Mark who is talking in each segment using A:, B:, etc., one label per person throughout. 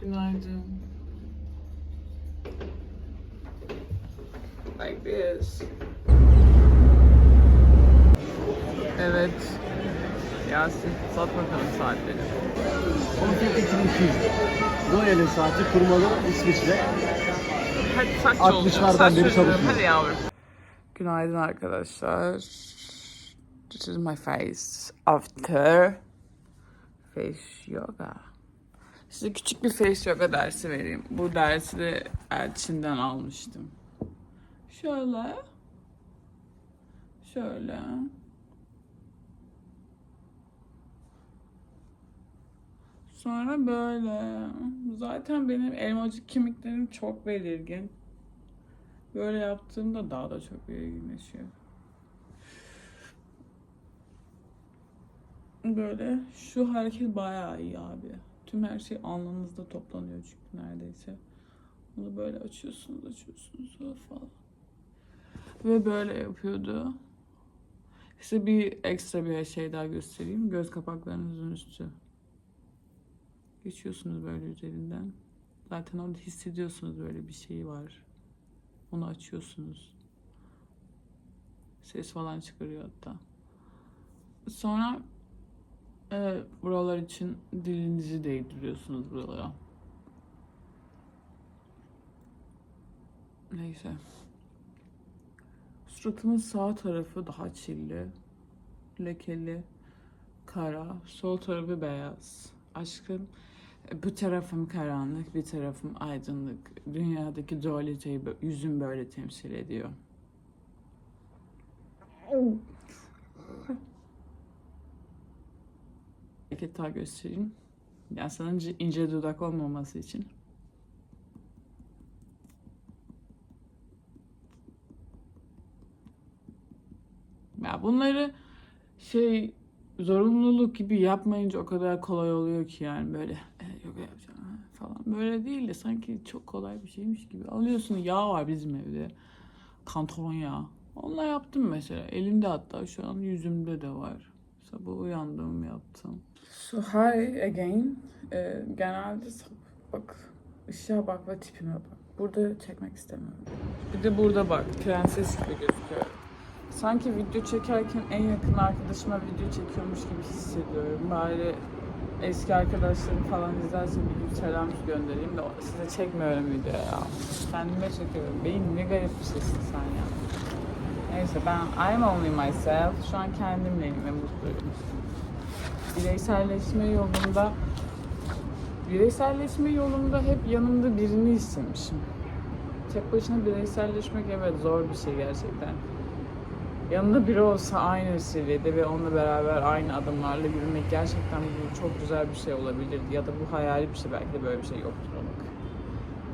A: Günaydın. Like this. Evet. Yasin sat bakalım saatleri.
B: 18.200. Royal'in saati kurmalı İsviçre.
A: Hadi saç
B: 60'lardan
A: olacak. Saç
B: beri
A: çözüyorum. Hadi yavrum. Günaydın arkadaşlar. This is my face after face yoga. Size küçük bir face yoga dersi vereyim. Bu dersi de Elçin'den almıştım. Şöyle. Şöyle. Sonra böyle. Zaten benim elmacık kemiklerim çok belirgin. Böyle yaptığımda daha da çok belirginleşiyor. Böyle şu hareket bayağı iyi abi. Tüm her şey alnınızda toplanıyor çünkü neredeyse. Bunu böyle açıyorsunuz, açıyorsunuz falan. Ve böyle yapıyordu. Size bir ekstra bir şey daha göstereyim. Göz kapaklarınızın üstü. Geçiyorsunuz böyle üzerinden. Zaten orada hissediyorsunuz böyle bir şey var. Onu açıyorsunuz. Ses falan çıkarıyor hatta. Sonra evet, buralar için dilinizi değdiriyorsunuz buralara. Neyse. Suratımın sağ tarafı daha çilli, lekeli, kara, sol tarafı beyaz. Aşkım bu tarafım karanlık, bir tarafım aydınlık. Dünyadaki dualiteyi yüzüm böyle temsil ediyor. Hareket daha göstereyim. Yani sana ince, dudak olmaması için. Ya bunları şey zorunluluk gibi yapmayınca o kadar kolay oluyor ki yani böyle e, yoga yapacağım falan. Böyle değil de sanki çok kolay bir şeymiş gibi. Alıyorsun yağ var bizim evde. Kanton yağı. Onunla yaptım mesela. Elimde hatta şu an yüzümde de var. Sabah uyandım yaptım. So hi again. Ee, genelde bak ışığa bak ve tipime bak. Burada çekmek istemiyorum. Bir de burada bak. Prenses gibi gözüküyor. Sanki video çekerken en yakın arkadaşıma video çekiyormuş gibi hissediyorum. Bari eski arkadaşlarım falan izlerse bir gün selam göndereyim de size çekmiyorum video ya. Kendime çekiyorum. Beyin ne garip bir şeysin sen ya. Neyse ben I'm only myself. Şu an kendimleyim ve mutluyum. Bireyselleşme yolunda bireyselleşme yolunda hep yanımda birini istemişim. Tek başına bireyselleşmek evet zor bir şey gerçekten. Yanında biri olsa aynı seviyede ve onunla beraber aynı adımlarla yürümek gerçekten bu çok güzel bir şey olabilirdi. Ya da bu hayali bir şey belki de böyle bir şey yoktur onun.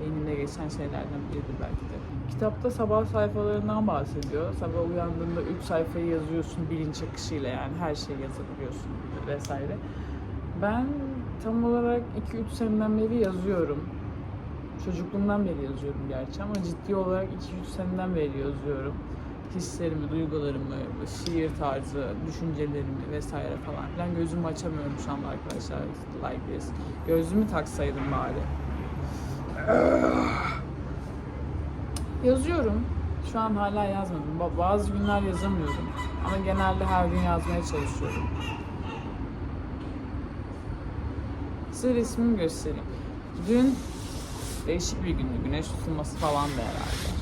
A: Beynimde geçen şeylerden biridir belki de. Kitapta sabah sayfalarından bahsediyor. Sabah uyandığında 3 sayfayı yazıyorsun bilinç akışıyla yani her şeyi yazabiliyorsun vesaire. Ben tam olarak 2-3 seneden beri yazıyorum. Çocukluğumdan beri yazıyorum gerçi ama ciddi olarak 2-3 seneden beri yazıyorum hislerimi, duygularımı, şiir tarzı, düşüncelerimi vesaire falan filan gözümü açamıyorum şu anda arkadaşlar like this. Gözümü taksaydım bari. Yazıyorum. Şu an hala yazmadım. Ba- Bazı günler yazamıyorum. Ama genelde her gün yazmaya çalışıyorum. Size resmimi göstereyim. Dün değişik bir gündü. Güneş tutulması falan da herhalde.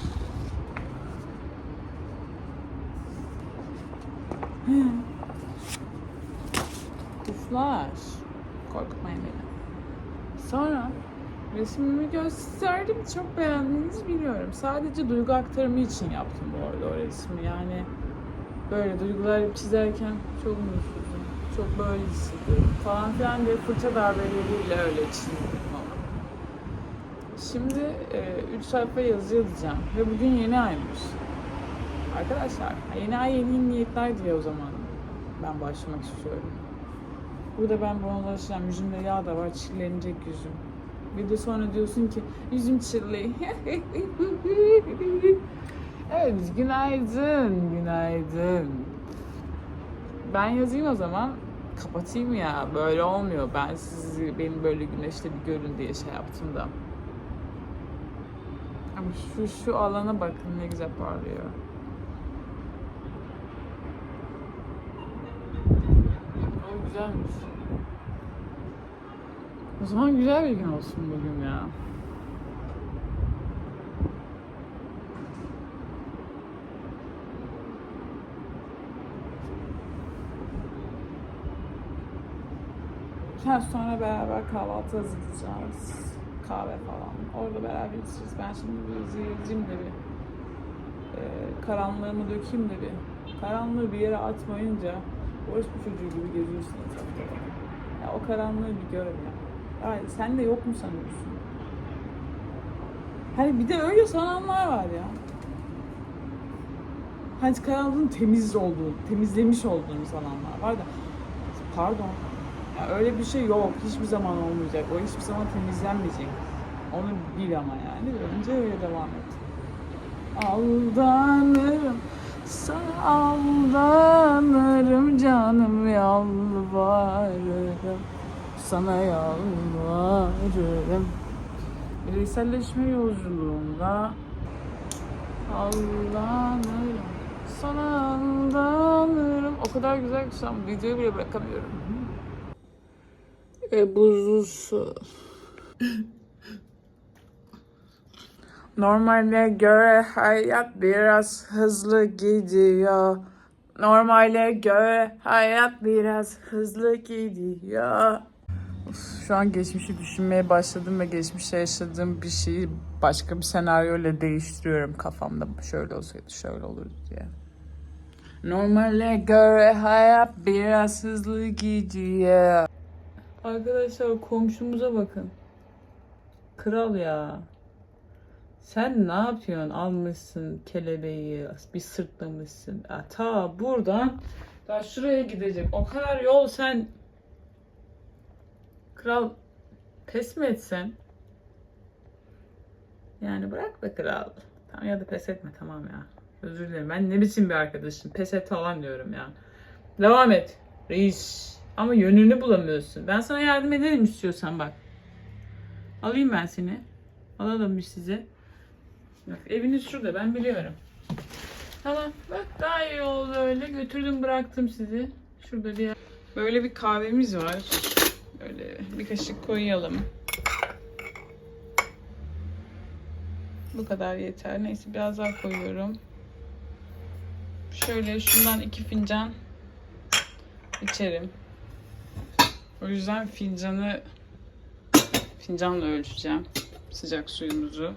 A: Kuşlar. Korkutmayın beni. Sonra resmimi gösterdim. Çok beğendiğinizi biliyorum. Sadece duygu aktarımı için yaptım bu arada o resmi. Yani böyle duygular çizerken çok mutsuzum. Çok böyle hissediyorum falan filan diye fırça darbeleriyle öyle çizdim ama. Şimdi 3 sayfa yazı yazacağım ve bugün yeni aymış. Arkadaşlar yeni ay yeni niyetler diye o zaman ben başlamak istiyorum. Burada ben bunalaşacağım. Yüzümde yağ da var. Çillenecek yüzüm. Bir de sonra diyorsun ki yüzüm çilli. evet günaydın. Günaydın. Ben yazayım o zaman. kapatayım ya. Böyle olmuyor. Ben sizi benim böyle güneşte bir görün diye şey yaptım da. Ama şu şu alana bakın ne güzel parlıyor. O güzelmiş. O zaman güzel bir gün olsun bugün ya. Ha, sonra beraber kahvaltı hazırlayacağız. Kahve falan. Orada beraber içeceğiz. Ben şimdi bir zehirciyim de bir e, karanlığımı dökeyim de bir. Karanlığı bir yere atmayınca orospu çocuğu gibi geziyorsun. Ya o karanlığı bir gör ya. Ay, sen de yok mu sanıyorsun? Hani bir de öyle sananlar var ya. Hani karanlığın temiz olduğunu, temizlemiş olduğunu sananlar var da. Pardon. Ya öyle bir şey yok. Hiçbir zaman olmayacak. O hiçbir zaman temizlenmeyecek. Onu bil ama yani. Önce öyle devam et. Aldanırım. Sana aldanırım canım yalvarırım. Sana yalvarırım. Bireyselleşme yolculuğunda aldanırım. Sana aldanırım. O kadar güzel ki şu an videoyu bile bırakamıyorum. E buzlu su. Normale göre hayat biraz hızlı gidiyor. Normale göre hayat biraz hızlı gidiyor. Şu an geçmişi düşünmeye başladım ve geçmişte yaşadığım bir şeyi başka bir senaryoyla değiştiriyorum kafamda. Şöyle olsaydı şöyle olurdu diye. Normale göre hayat biraz hızlı gidiyor. Arkadaşlar komşumuza bakın. Kral ya. Sen ne yapıyorsun? Almışsın kelebeği, bir sırtlamışsın. Ya, ta buradan daha şuraya gidecek. O kadar yol sen kral pes mi etsen? Yani bırak be kral. Tamam ya da pes etme tamam ya. Özür dilerim. Ben ne biçim bir arkadaşım. Pes et falan diyorum ya. Devam et. Reis. Ama yönünü bulamıyorsun. Ben sana yardım ederim istiyorsan bak. Alayım ben seni. Alalım bir size. Bak eviniz şurada ben biliyorum. Tamam bak daha iyi oldu öyle. Götürdüm bıraktım sizi. Şurada bir yer. Böyle bir kahvemiz var. Böyle bir kaşık koyalım. Bu kadar yeter. Neyse biraz daha koyuyorum. Şöyle şundan iki fincan içerim. O yüzden fincanı fincanla ölçeceğim sıcak suyumuzu.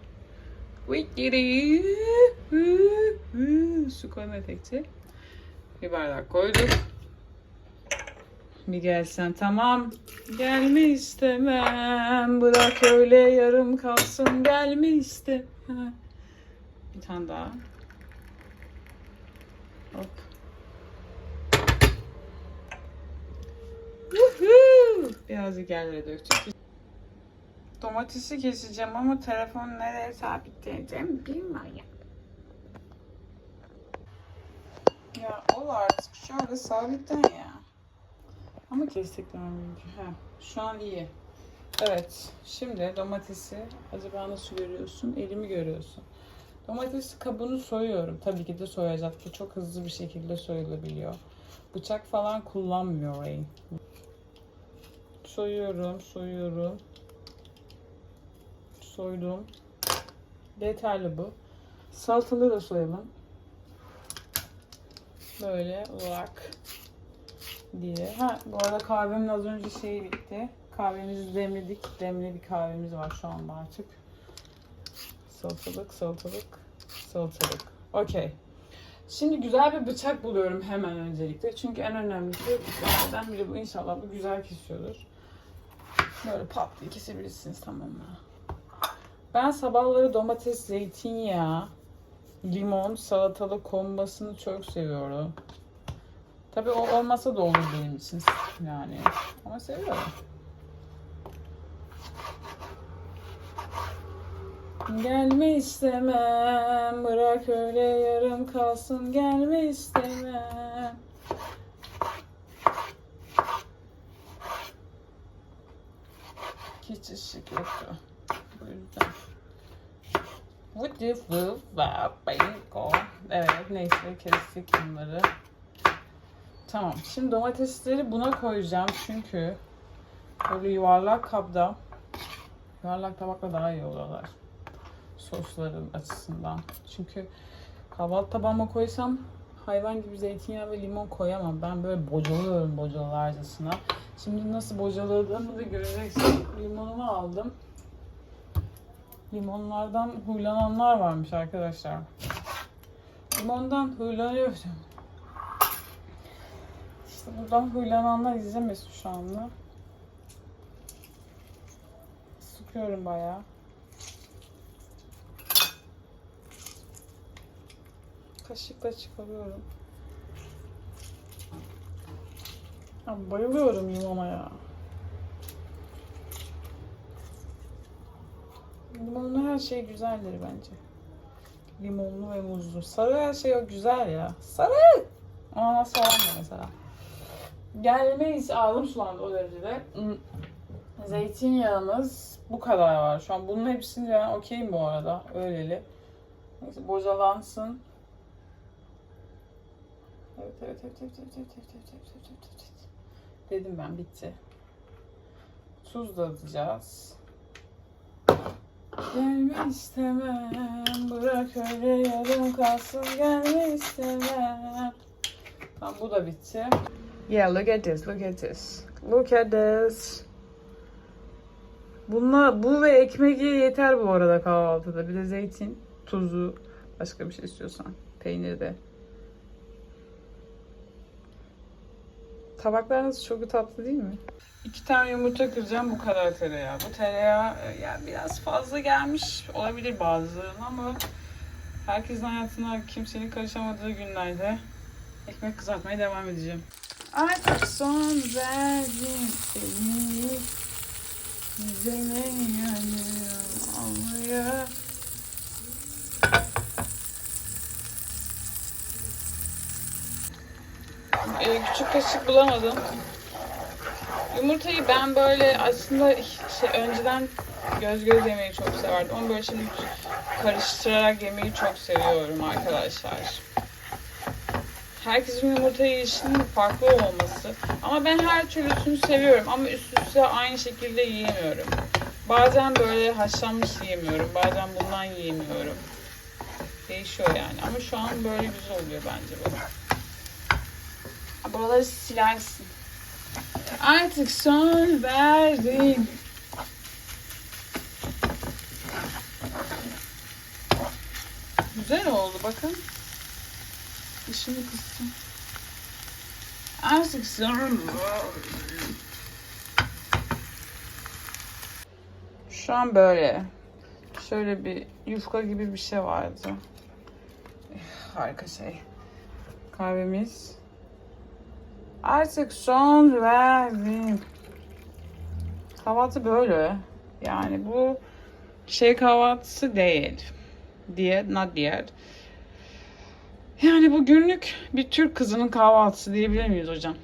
A: Su koyma efekti. Bir bardak koyduk. Bir gelsen tamam. Gelme istemem. Bırak öyle yarım kalsın. Gelme istemem. Bir tane daha. Hop. Woohoo! Birazcık yerlere döktük. Domatesi keseceğim ama telefonu nereye sabitleyeceğim bilmiyorum. Ya ol artık şöyle sabitten ya. Ama kestikler mümkün. Ha, şu an iyi. Evet. Şimdi domatesi acaba nasıl görüyorsun? Elimi görüyorsun. Domatesi kabuğunu soyuyorum. Tabii ki de soyacak. Bu çok hızlı bir şekilde soyulabiliyor. Bıçak falan kullanmıyor Ray. Soyuyorum, soyuyorum. Soydum. Yeterli bu. Salatalığı da soyalım. Böyle olarak diye. Ha bu arada kahvemin az önce şeyi bitti. Kahvemizi demledik. Demli bir kahvemiz var şu anda artık. Salatalık, salatalık, salatalık. Okey. Şimdi güzel bir bıçak buluyorum hemen öncelikle. Çünkü en önemlisi bıçaklardan biri bu. İnşallah bu güzel kesiyordur. Böyle pat diye kesebilirsiniz tamam mı? Ben sabahları domates, zeytinyağı, limon, salatalık kombasını çok seviyorum. Tabi o olmasa da olur benim için yani. Ama seviyorum. Gelme istemem, bırak öyle yarım kalsın. Gelme istemem. Hiç ışık yoktu. Bu yüzden. Would you move back? Evet neyse kestik bunları. Tamam şimdi domatesleri buna koyacağım çünkü böyle yuvarlak kapta yuvarlak tabakla daha iyi oluyorlar sosların açısından. Çünkü kahvaltı tabağıma koysam hayvan gibi zeytinyağı ve limon koyamam. Ben böyle bocalıyorum bocalarcasına. Şimdi nasıl bocaladığımı da göreceksin. Limonumu aldım. Limonlardan huylananlar varmış arkadaşlar. Limondan huylanıyorum. Buradan huylananlar izlemesin şu anda. Sıkıyorum bayağı. Kaşıkla çıkarıyorum. Ya bayılıyorum limona ya. Limonlu her şey güzeldir bence. Limonlu ve muzlu. Sarı her şey o güzel ya. Sarı! Ananas falan da mesela. Gelmeyiz. Ağzım sulandı o derecede. Hmm. Zeytinyağımız bu kadar var. Şu an bunun hepsini ben okeyim bu arada. Öyleli. Neyse bocalansın. Evet evet evet evet evet evet evet evet evet evet evet evet. Dedim ben bitti. Tuz da atacağız. Gelme istemem bırak öyle yarım kalsın gelme istemem. Tamam bu da bitti. Yeah look at this look at this. Look at this. Bunlar, bu ve ekmek ye yeter bu arada kahvaltıda. Bir de zeytin, tuzu, başka bir şey istiyorsan. Peynir de. Tabaklarınız çok tatlı değil mi? İki tane yumurta kıracağım bu kadar tereyağı. Bu tereyağı e, yani biraz fazla gelmiş olabilir bazılarına ama herkesin hayatına kimsenin karışamadığı günlerde ekmek kızartmaya devam edeceğim. Artık son verdim seni Güzele yanıyor almaya Ee, küçük kaşık bulamadım. Yumurtayı ben böyle aslında şey, önceden göz göz yemeyi çok severdim. Ama böyle şimdi karıştırarak yemeyi çok seviyorum arkadaşlar. Herkesin yumurta yiyişinin farklı olması. Ama ben her türlüsünü seviyorum. Ama üst üste aynı şekilde yiyemiyorum. Bazen böyle haşlanmış yiyemiyorum. Bazen bundan yiyemiyorum. Değişiyor yani. Ama şu an böyle güzel oluyor bence bu. Buraları silersin. Artık son verdim. Güzel oldu bakın. Dişimi kıstım. Artık verdim. Şu an böyle. Şöyle bir yufka gibi bir şey vardı. Harika şey. Kahvemiz. Artık son verdim. Kahvaltı böyle. Yani bu şey kahvaltısı değil. Diye, not yet. Yani bu günlük bir Türk kızının kahvaltısı diyebilir miyiz hocam?